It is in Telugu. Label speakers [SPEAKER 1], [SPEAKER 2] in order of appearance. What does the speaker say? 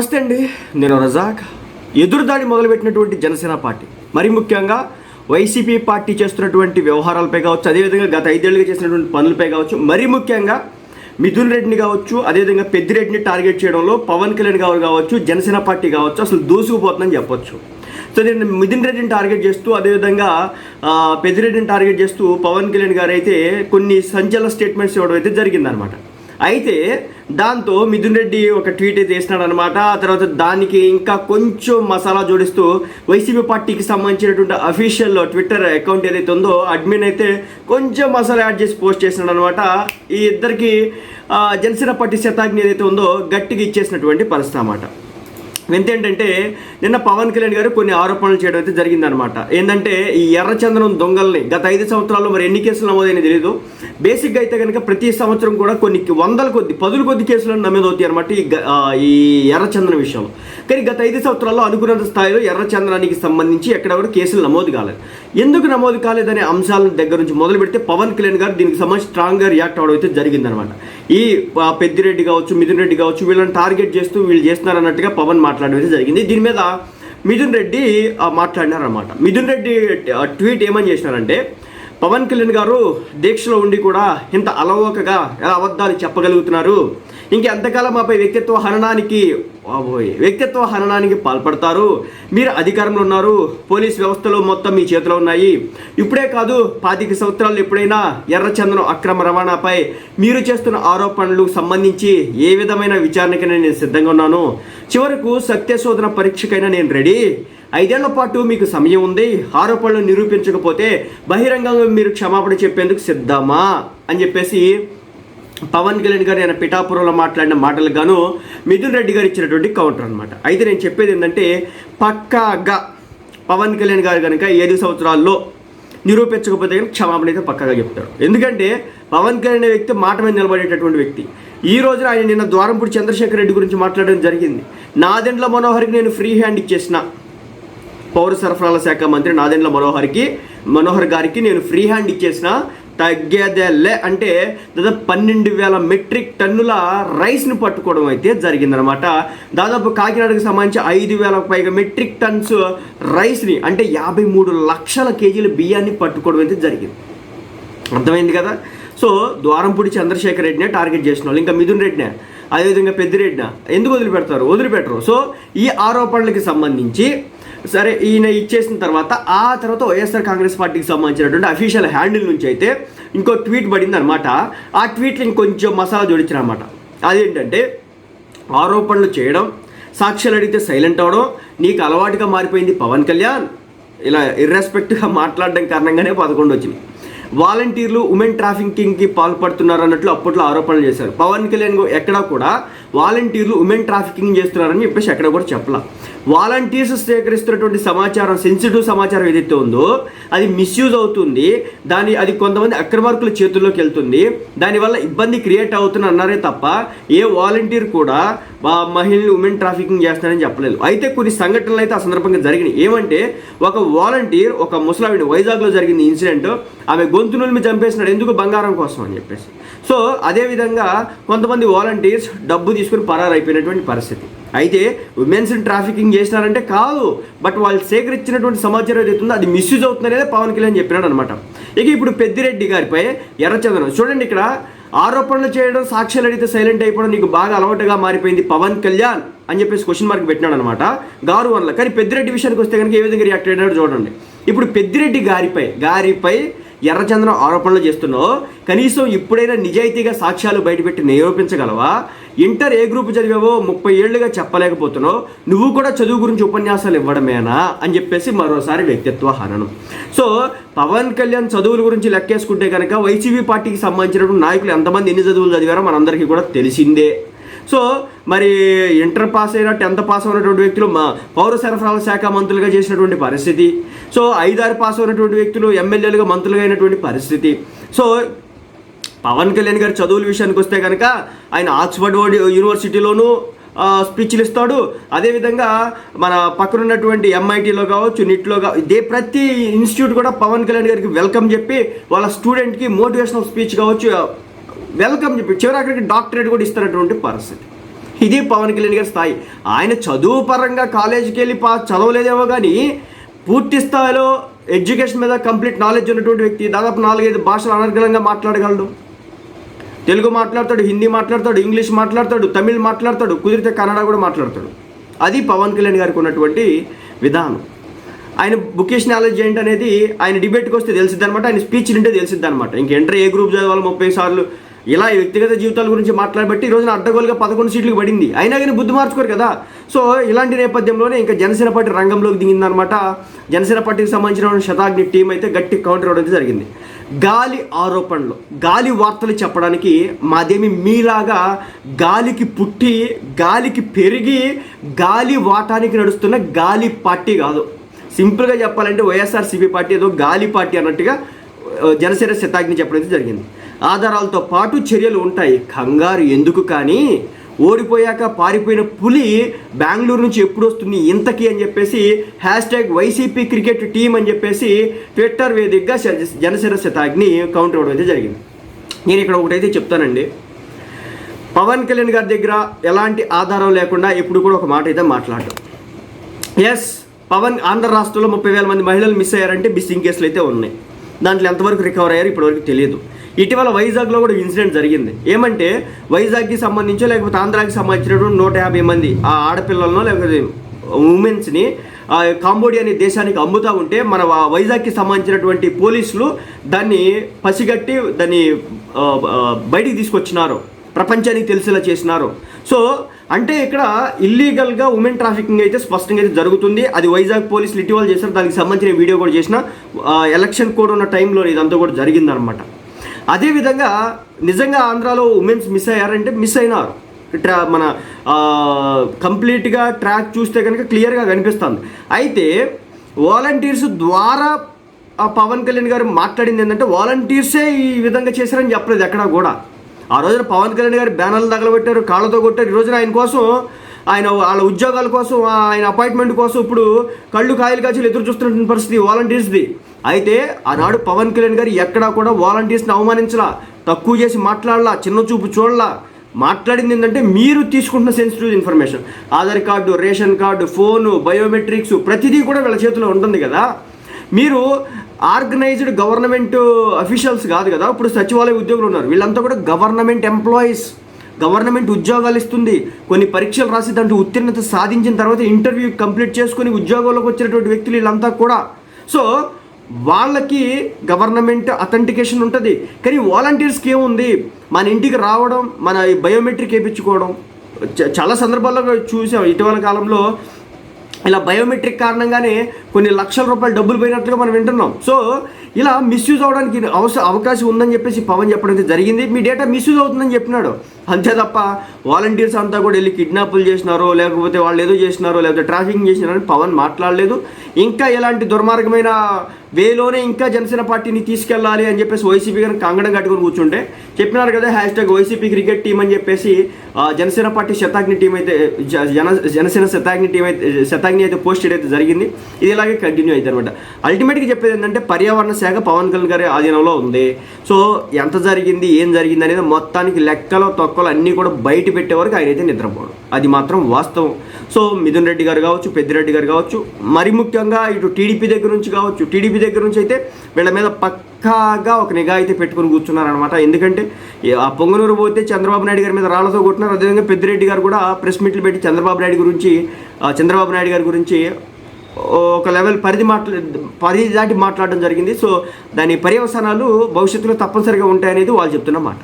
[SPEAKER 1] నమస్తే అండి. నేను రజాక్. ఎదురుదాడి మొదలుపెట్టినటువంటి జనసేన పార్టీ మరి ముఖ్యంగా వైసీపీ పార్టీ చేస్తున్నటువంటి వ్యవహారాలపై కావచ్చు అదేవిధంగా గత ఐదేళ్ళుగా చేసినటువంటి పనులపై కావచ్చు మరి ముఖ్యంగా మిథున్ రెడ్డిని కావచ్చు అదేవిధంగా పెద్దిరెడ్డిని టార్గెట్ చేయడంలో పవన్ కళ్యాణ్ గారు కావచ్చు జనసేన పార్టీ కావచ్చు అసలు దూసుకుపోతుందని చెప్పొచ్చు. సో నేను మిథున్ రెడ్డిని టార్గెట్ చేస్తూ అదేవిధంగా పెద్దిరెడ్డిని టార్గెట్ చేస్తూ పవన్ కళ్యాణ్ గారు అయితే కొన్ని సంచలన స్టేట్మెంట్స్ ఇవ్వడం అయితే జరిగిందనమాట అయితే దాంతో మిథున్ రెడ్డి ఒక ట్వీట్ అయితే వేసినాడు అనమాట ఆ తర్వాత దానికి ఇంకా కొంచెం మసాలా జోడిస్తూ వైసీపీ పార్టీకి సంబంధించినటువంటి అఫీషియల్ ట్విట్టర్ అకౌంట్ ఏదైతే ఉందో అడ్మిన్ అయితే కొంచెం మసాలా యాడ్ చేసి పోస్ట్ చేసినాడు అనమాట ఈ ఇద్దరికి జనసేన పార్టీ శతాగ్ని ఏదైతే ఉందో గట్టిగా ఇచ్చేసినటువంటి పరిస్థితి అన్నమాట. ఏంటంటే నిన్న పవన్ కళ్యాణ్ గారు కొన్ని ఆరోపణలు చేయడం అయితే జరిగిందనమాట ఏంటంటే ఈ ఎర్రచందనం దొంగల్ని గత ఐదు సంవత్సరాల్లో మరి ఎన్ని కేసులు నమోదైనా తెలియదు బేసిక్గా అయితే కనుక ప్రతి సంవత్సరం కూడా కొన్ని వందల కొద్ది పదుల కొద్ది కేసులను నమోదవుతాయి అనమాట ఈ ఈ ఎర్రచందనం విషయంలో. కానీ గత ఐదు సంవత్సరాల్లో అనుకున్నంత స్థాయిలో ఎర్రచందనానికి సంబంధించి ఎక్కడ కూడా కేసులు నమోదు కాలేదు. ఎందుకు నమోదు కాలేదనే అంశాల దగ్గర నుంచి మొదలు పెడితే పవన్ కళ్యాణ్ గారు దీనికి సంబంధించి స్ట్రాంగ్గా రియాక్ట్ అవడం అయితే జరిగిందనమాట ఈ పెద్దిరెడ్డి కావచ్చు మిథున్ రెడ్డి కావచ్చు వీళ్ళని టార్గెట్ చేస్తూ వీళ్ళు చేస్తున్నారు అన్నట్టుగా పవన్ మాట్లాడడం అయితే జరిగింది. దీని మీద మిథున్ రెడ్డి మాట్లాడినారనమాట మిథున్ రెడ్డి ట్వీట్ ఏమని చేసినారంటే పవన్ కళ్యాణ్ గారు దీక్షలో ఉండి కూడా ఇంత అలవోకగా ఎలా అబద్ధాలు చెప్పగలుగుతున్నారు? ఇంకెంతకాలం మాపై వ్యక్తిత్వ హననానికి వ్యక్తిత్వ హననానికి పాల్పడతారు? మీరు అధికారంలో ఉన్నారు పోలీస్ వ్యవస్థలో మొత్తం మీ చేతిలో ఉన్నాయి. ఇప్పుడే కాదు పాతిక సంవత్సరాలు ఎప్పుడైనా ఎర్రచందనం అక్రమ రవాణాపై మీరు చేస్తున్న ఆరోపణలు సంబంధించి ఏ విధమైన విచారణకైనా నేను సిద్ధంగా ఉన్నాను. చివరకు సత్యశోధన పరీక్షకైనా నేను రెడీ. ఐదేళ్ళ పాటు మీకు సమయం ఉంది. ఆరోపణలు నిరూపించకపోతే బహిరంగంగా మీరు క్షమాపణ చెప్పేందుకు సిద్ధమా? అని చెప్పేసి పవన్ కళ్యాణ్ గారు ఆయన పిఠాపురంలో మాట్లాడిన మాటలకు గాను మిథున్ రెడ్డి గారు ఇచ్చినటువంటి కౌంటర్ అనమాట అయితే నేను చెప్పేది ఏంటంటే పక్కాగా పవన్ కళ్యాణ్ గారు కనుక ఏడు సంవత్సరాల్లో నిరూపించకపోతే కనుక క్షమాపణ అయితే పక్కగా చెప్తాడు ఎందుకంటే పవన్ కళ్యాణ్ అనే వ్యక్తి మాట మీద నిలబడేటటువంటి వ్యక్తి. ఈ రోజున ఆయన నిన్న ద్వారంపూడి చంద్రశేఖర్ రెడ్డి గురించి మాట్లాడడం జరిగింది. నాదెండ్ల మనోహర్కి నేను ఫ్రీ హ్యాండ్ ఇచ్చేసిన. పౌర సరఫరాల శాఖ మంత్రి నాదెండ్ల మనోహర్కి మనోహర్ గారికి నేను ఫ్రీ హ్యాండ్ ఇచ్చేసిన తగ్గేదేలే అంటే దాదాపు పన్నెండు వేల మెట్రిక్ టన్నుల రైస్ని పట్టుకోవడం అయితే జరిగిందనమాట దాదాపు కాకినాడకు సంబంధించి ఐదు వేల పైగా మెట్రిక్ టన్స్ రైస్ని అంటే యాభై మూడు లక్షల కేజీల బియ్యాన్ని పట్టుకోవడం అయితే జరిగింది. అర్థమైంది కదా? సో ద్వారంపూడి చంద్రశేఖర్ రెడ్డినే టార్గెట్ చేసిన వాళ్ళు. ఇంకా మిథున్ రెడ్డినే అదేవిధంగా పెద్దిరెడ్డిన. ఎందుకు వదిలిపెడతారు? వదిలిపెట్టరు. సో ఈ ఆరోపణలకు సంబంధించి సరే ఈయన ఇచ్చేసిన తర్వాత ఆ తర్వాత వైఎస్ఆర్ కాంగ్రెస్ పార్టీకి సంబంధించినటువంటి అఫీషియల్ హ్యాండిల్ నుంచి అయితే ఇంకో ట్వీట్ పడింది అనమాట ఆ ట్వీట్లు ఇంకొంచెం మసాలా జోడించారనమాట అనమాట అదేంటంటే ఆరోపణలు చేయడం సాక్ష్యాలు అడిగితే సైలెంట్ అవడం నీకు అలవాటుగా మారిపోయింది పవన్ కళ్యాణ్ ఇలా ఇర్రెస్పెక్ట్గా మాట్లాడడం కారణంగానే పదకొండు వచ్చింది. వాలంటీర్లు ఉమెన్ ట్రాఫికింగ్కి పాల్పడుతున్నారు అన్నట్లు అప్పట్లో ఆరోపణలు చేశారు. పవన్ కళ్యాణ్ ఎక్కడ కూడా వాలంటీర్లు ఉమెన్ ట్రాఫికింగ్ చేస్తున్నారని చెప్పేసి ఎక్కడ కూడా చెప్పలా. వాలంటీర్స్ సేకరిస్తున్నటువంటి సమాచారం సెన్సిటివ్ సమాచారం ఏదైతే ఉందో అది మిస్యూజ్ అవుతుంది. దాని అది కొంతమంది అక్రమార్కుల చేతుల్లోకి వెళ్తుంది. దానివల్ల ఇబ్బంది క్రియేట్ అవుతుంది అన్నారే తప్ప ఏ వాలంటీర్ కూడా మహిళలు ఉమెన్ ట్రాఫికింగ్ చేస్తారని చెప్పలేదు. అయితే కొన్ని సంఘటనలు అయితే ఆ సందర్భంగా జరిగినాయి. ఏమంటే ఒక వాలంటీర్ ఒక ముసలావిడ వైజాగ్లో జరిగింది ఇన్సిడెంట్ ఆమె గొంతు నులిమి చంపేసినాడు. ఎందుకు? బంగారం కోసం అని చెప్పేసి. సో అదేవిధంగా కొంతమంది వాలంటీర్స్ డబ్బు తీసుకుని పరారైపోయినటువంటి పరిస్థితి. అయితే ఉమెన్స్ ట్రాఫికింగ్ చేసినారంటే కాదు బట్ వాళ్ళు సేకరించినటువంటి సమాచారం ఏదైతుందో అది మిస్యూజ్ అవుతుందనేది పవన్ కళ్యాణ్ చెప్పినాడు అనమాట ఇక ఇప్పుడు పెద్దిరెడ్డి గారిపై ఎర్రచందనం చూడండి ఇక్కడ ఆరోపణలు చేయడం సాక్ష్యాలు అడిగితే సైలెంట్ అయిపోవడం నీకు బాగా అలవాటుగా మారిపోయింది పవన్ కళ్యాణ్ అని చెప్పేసి క్వశ్చన్ మార్క్ పెట్టినాడు అనమాట గారు వల్ల కానీ పెద్దిరెడ్డి విషయానికి వస్తే కనుక ఏ విధంగా రియాక్ట్ అయినాడు చూడండి. ఇప్పుడు పెద్దిరెడ్డి గారిపై గారిపై ఎర్రచందనం ఆరోపణలు చేస్తున్నావు. కనీసం ఇప్పుడైనా నిజాయితీగా సాక్ష్యాలు బయటపెట్టి నిరూపించగలవా? ఇంటర్ ఏ గ్రూప్ చదివావో ముప్పై ఏళ్ళుగా చెప్పలేకపోతున్నావు. నువ్వు కూడా చదువు గురించి ఉపన్యాసాలు ఇవ్వడమేనా? అని చెప్పేసి మరోసారి వ్యక్తిత్వ హననం. సో పవన్ కళ్యాణ్ చదువుల గురించి లెక్కేసుకుంటే కనుక వైసీపీ పార్టీకి సంబంధించినటువంటి నాయకులు ఎంతమంది ఎన్ని చదువులు చదివారో మనందరికీ కూడా తెలిసిందే. సో మరి ఇంటర్ పాస్ అయిన టెన్త్ పాస్ అయినటువంటి వ్యక్తులు మా పౌర సరఫరాల శాఖ మంత్రులుగా చేసినటువంటి పరిస్థితి. సో ఐదారు పాస్ అయినటువంటి వ్యక్తులు ఎమ్మెల్యేలుగా మంత్రులుగా అయినటువంటి పరిస్థితి. సో పవన్ కళ్యాణ్ గారి చదువుల విషయానికి వస్తే కనుక ఆయన ఆక్స్ఫర్డ్ యూనివర్సిటీలోనూ స్పీచ్లు ఇస్తాడు. అదేవిధంగా మన పక్కన ఉన్నటువంటి ఎంఐటీలో కావచ్చు నిట్లో కావచ్చు ఇదే ప్రతి ఇన్స్టిట్యూట్ కూడా పవన్ కళ్యాణ్ గారికి వెల్కమ్ చెప్పి వాళ్ళ స్టూడెంట్కి మోటివేషనల్ స్పీచ్ కావచ్చు వెల్కమ్ చెప్పి చివరి అక్కడికి డాక్టరేట్ కూడా ఇస్తున్నటువంటి పరిస్థితి. ఇది పవన్ కళ్యాణ్ గారి స్థాయి. ఆయన చదువు పరంగా కాలేజీకి వెళ్ళి పా చదవలేదేమో కానీ పూర్తి స్థాయిలో ఎడ్యుకేషన్ మీద కంప్లీట్ నాలెడ్జ్ ఉన్నటువంటి వ్యక్తి దాదాపు నాలుగైదు భాషలు అనర్గళంగా మాట్లాడగలడు. తెలుగు మాట్లాడతాడు హిందీ మాట్లాడతాడు ఇంగ్లీష్ మాట్లాడతాడు తమిళ్ మాట్లాడతాడు కుదిరితే కన్నడ కూడా మాట్లాడతాడు. అది పవన్ కళ్యాణ్ గారికి ఉన్నటువంటి విధానం. ఆయన బుకిష్ నాలెడ్జ్ ఏంటి అనేది ఆయన డిబేట్కి వస్తే తెలిసిద్ది అనమాట ఆయన స్పీచ్ ఉంటే తెలిసిద్ది అనమాట ఇంక ఎంటర్ ఏ గ్రూప్ చదవాలి ముప్పై సార్లు ఇలా వ్యక్తిగత జీవితాల గురించి మాట్లాడబట్టి ఈ రోజున అడ్డగోలుగా పదకొండు సీట్లకు పడింది. అయినా కానీ బుద్ధి మార్చుకోరు కదా. సో ఇలాంటి నేపథ్యంలోనే ఇంకా జనసేన పార్టీ రంగంలోకి దిగిందనమాట జనసేన పార్టీకి సంబంధించిన శతాగ్ని టీం అయితే గట్టి కౌంటర్ అవడం జరిగింది. గాలి ఆరోపణలు గాలి వార్తలు చెప్పడానికి మాదేమి మీలాగా గాలికి పుట్టి గాలికి పెరిగి గాలి వాటానికి నడుస్తున్న గాలి పార్టీ కాదు. సింపుల్గా చెప్పాలంటే వైఎస్ఆర్సీపీ పార్టీ ఏదో గాలి పార్టీ అన్నట్టుగా జనసేన శతాగ్ని చెప్పడం అయితే జరిగింది. ఆధారాలతో పాటు చర్యలు ఉంటాయి. కంగారు ఎందుకు కానీ ఓడిపోయాక పారిపోయిన పులి బెంగళూరు నుంచి ఎప్పుడు వస్తుంది ఇంతకీ అని చెప్పేసి hashtag YCP cricket team అని చెప్పేసి ట్విట్టర్ వేదికగా జనసేన శతాగ్ని కౌంటర్ అవ్వడం అయితే జరిగింది. నేను ఇక్కడ ఒకటైతే చెప్తానండి. పవన్ కళ్యాణ్ గారి దగ్గర ఎలాంటి ఆధారం లేకుండా ఎప్పుడు కూడా ఒక మాట అయితే మాట్లాడటం. ఎస్ పవన్ ఆంధ్ర రాష్ట్రంలో ముప్పై వేల మంది మహిళలు మిస్ అయ్యారంటే మిస్సింగ్ కేసులు అయితే ఉన్నాయి. దాంట్లో ఎంతవరకు రికవర్ అయ్యారు ఇప్పటివరకు తెలియదు. ఇటీవల వైజాగ్లో కూడా ఇన్సిడెంట్ జరిగింది. ఏమంటే వైజాగ్కి సంబంధించో లేకపోతే ఆంధ్రాకి సంబంధించినటువంటి నూట యాభై మంది ఆ ఆడపిల్లలను లేకపోతే ఉమెన్స్ని కాంబోడియా అనే దేశానికి అమ్ముతా ఉంటే మన వైజాగ్కి సంబంధించినటువంటి పోలీసులు దాన్ని పసిగట్టి దాన్ని బయటికి తీసుకొచ్చినారు. ప్రపంచానికి తెలిసేలా చేసినారు. సో అంటే ఇక్కడ ఇల్లీగల్గా ఉమెన్ ట్రాఫికింగ్ అయితే స్పష్టంగా అయితే జరుగుతుంది. అది వైజాగ్ పోలీసులు ఇటీవల చేశారు. దానికి సంబంధించిన వీడియో కూడా చేసిన. ఎలక్షన్ కోడ్ ఉన్న టైంలో ఇదంతా కూడా జరిగిందనమాట అదేవిధంగా నిజంగా ఆంధ్రాలో ఉమెన్స్ మిస్ అయ్యారంటే మిస్ అయినారు. ట్రా మన కంప్లీట్గా ట్రాక్ చూస్తే కనుక క్లియర్గా కనిపిస్తుంది. అయితే వాలంటీర్స్ ద్వారా ఆ పవన్ కళ్యాణ్ గారు మాట్లాడింది ఏంటంటే వాలంటీర్సే ఈ విధంగా చేశారని చెప్పలేదు ఎక్కడా కూడా. ఆ రోజున పవన్ కళ్యాణ్ గారి బ్యానర్లు తగలబెట్టారు కాళ్ళతో కొట్టారు. ఈ రోజున ఆయన కోసం ఆయన వాళ్ళ ఉద్యోగాల కోసం ఆయన అపాయింట్మెంట్ కోసం ఇప్పుడు కళ్ళు కాయలు కాచి ఎదురు చూస్తున్న పరిస్థితి వాలంటీర్స్ది. అయితే ఆనాడు పవన్ కళ్యాణ్ గారు ఎక్కడా కూడా వాలంటీర్స్ని అవమానించలా తక్కువ చేసి మాట్లాడలా చిన్న చూపు చూడలా. మాట్లాడింది ఏంటంటే మీరు తీసుకుంటున్న sensitive information Aadhaar card ration card phone biometrics ప్రతిదీ కూడా వీళ్ళ చేతిలో ఉంటుంది కదా. మీరు ఆర్గనైజ్డ్ గవర్నమెంట్ అఫీషియల్స్ కాదు కదా ఇప్పుడు సచివాలయ ఉద్యోగులు ఉన్నారు. వీళ్ళంతా కూడా గవర్నమెంట్ ఎంప్లాయీస్. గవర్నమెంట్ ఉద్యోగాలు ఇస్తుంది. కొన్ని పరీక్షలు రాసి దాంట్లో ఉత్తీర్ణత సాధించిన తర్వాత ఇంటర్వ్యూ కంప్లీట్ చేసుకుని ఉద్యోగంలోకి వచ్చినటువంటి వ్యక్తులు వీళ్ళంతా కూడా. సో వాళ్ళకి గవర్నమెంట్ అథెంటికేషన్ ఉంటుంది. కానీ వాలంటీర్స్కి ఏముంది? మన ఇంటికి రావడం మన బయోమెట్రిక్ వేయించుకోవడం. చ- చాలా సందర్భాల్లో చూసాం. ఇటీవల కాలంలో ఇలా బయోమెట్రిక్ కారణంగానే కొన్ని లక్షల రూపాయలు డబ్బులు పోయినట్లుగా మనం వింటున్నాం. సో ఇలా మిస్యూజ్ అవడానికి అవస అవకాశం ఉందని చెప్పేసి పవన్ చెప్పడం అయితే జరిగింది. మీ డేటా మిస్యూజ్ అవుతుందని చెప్పినాడు. అంతే తప్ప వాలంటీర్స్ అంతా కూడా వెళ్ళి కిడ్నాపులు చేసినారో లేకపోతే వాళ్ళు ఏదో చేసినారో లేకపోతే ట్రాఫికింగ్ చేసినారని పవన్ మాట్లాడలేదు. ఇంకా ఎలాంటి దుర్మార్గమైన వేలోనే ఇంకా జనసేన పార్టీని తీసుకెళ్ళాలి అని చెప్పేసి వైసీపీ గారిని కంగడం కట్టుకొని కూర్చుంటే చెప్పినారు కదా hashtag YCP cricket team అని చెప్పేసి జనసేన పార్టీ శతాగ్ని టీం అయితే జ- జన జనసేన శతాగ్ని టీం అయితే శతాగ్ని అయితే పోస్ట్ అయితే జరిగింది. ఇది ఇలాగే కంటిన్యూ అయితే అనమాట అల్టిమేట్గా చెప్పేది ఏంటంటే పర్యావరణ శాఖ పవన్ కళ్యాణ్ గారి ఆధీనంలో ఉంది. సో ఎంత జరిగింది ఏం జరిగింది అనేది మొత్తానికి లెక్కలో తొక్కలు అన్నీ కూడా బయట పెట్టే వరకు ఆయన అయితే నిద్రపోవడం అది మాత్రం వాస్తవం. సో మిథున్ రెడ్డి గారు కావచ్చు పెద్దిరెడ్డి గారు కావచ్చు మరి ముఖ్యంగా ఇటు టీడీపీ దగ్గర నుంచి కావచ్చు టీడీపీ దగ్గర నుంచి అయితే వీళ్ళ మీద పక్కాగా ఒక నిఘా అయితే పెట్టుకొని కూర్చున్నారనమాట ఎందుకంటే ఆ పొంగనూరు పోతే చంద్రబాబు నాయుడు గారి మీద రాళ్ళతో కొట్టినారు. అదేవిధంగా పెద్దిరెడ్డి గారు కూడా ప్రెస్ మీట్లు పెట్టి చంద్రబాబు నాయుడు గురించి చంద్రబాబు నాయుడు గారి గురించి ఒక లెవెల్ పరిధి మాట్లా పరిధి దాటి మాట్లాడడం జరిగింది. సో దాని పర్యవసానాలు భవిష్యత్తులో తప్పనిసరిగా ఉంటాయనేది వాళ్ళు చెప్తున్నమాట